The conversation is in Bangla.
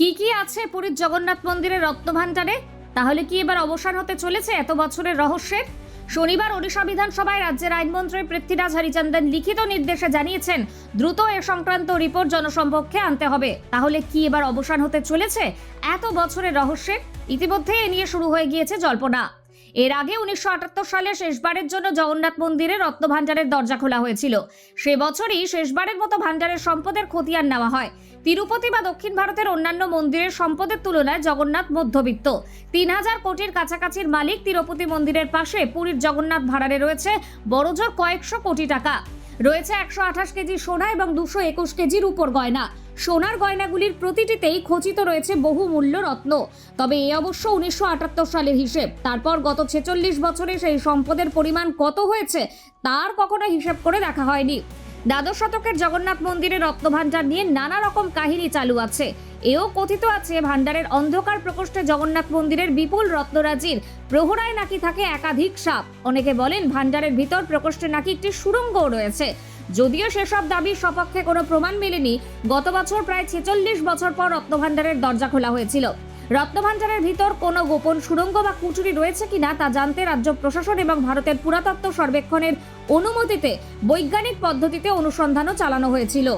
কি কি আছে পুরীর জগন্নাথ মন্দিরের রত্নভাণ্ডারে? তাহলে কি এবার অবসান হতে চলেছে এত বছরের রহস্যের? শনিবার ওড়িশা বিধানসভায় রাজ্যের আইনমন্ত্রী পৃথ্বীরাজ হরিচন্দন লিখিত নির্দেশে জানিয়েছেন, দ্রুত এ সংক্রান্ত রিপোর্ট জনসম্পক্ষে আনতে হবে। তাহলে কি এবার অবসান হতে চলেছে এত বছরের রহস্যের? ইতিমধ্যে এ নিয়ে শুরু হয়ে গিয়েছে জল্পনা। এর আগে উনিশশো আটাত্তর সালে শেষবারের জন্য জগন্নাথ মন্দিরে রত্নভাণ্ডারের দরজা খোলা হয়েছিল। সে বছরই শেষবারের মতো ভাণ্ডারের সম্পদের খতিয়ান নেওয়া হয়। তিরুপতি বা দক্ষিণ ভারতের অন্যান্য মন্দিরের সম্পদের তুলনায় জগন্নাথ মধ্যবিত্ত। তিন হাজার কোটির কাছাকাছির মালিক তিরুপতি মন্দিরের পাশে পুরীর জগন্নাথ ভাড়ারে রয়েছে বড়জোর কয়েকশো কোটি টাকা। রয়েছে একশো আঠাশ কেজি সোনা এবং দুশো একুশ কেজির উপর গয়না। সোনার গয়নাগুলির প্রতিটিতেই খচিত রয়েছে বহু মূল্য রত্ন। তবে এ অবশ্য উনিশশো আটাত্তর সালের হিসেব। তারপর গত ছেচল্লিশ বছরে সেই সম্পদের পরিমাণ কত হয়েছে, তার কখনো হিসেব করে দেখা হয়নি। দ্বাদশ শতকের জগন্নাথ মন্দিরের রত্নভাণ্ডার নিয়ে নানা রকম কাহিনী চালু আছে। এও কথিত আছে, ভাণ্ডারের অন্ধকার প্রকোষ্ঠে জগন্নাথ মন্দিরের বিপুল রত্নরাজির প্রহরায় নাকি থাকে একাধিক সাপ। অনেকে বলেন ভাণ্ডারের ভিতর প্রকোষ্ঠে নাকি একটি সুড়ঙ্গও রয়েছে। যদিও সেসব দাবির সপক্ষে কোনো প্রমাণ মেলেনি, গত বছর প্রায় ছেচল্লিশ বছর পর রত্নভাণ্ডারের দরজা খোলা হয়েছিল। রত্নভাণ্ডারের ভিতর কোনো গোপন সুড়ঙ্গ বা কুচুরি রয়েছে কিনা তা জানতে রাজ্য প্রশাসন এবং ভারতের পুরাতত্ত্ব সর্বেক্ষণের অনুমতিতে বৈজ্ঞানিক পদ্ধতিতে অনুসন্ধানও চালানো হয়েছিল।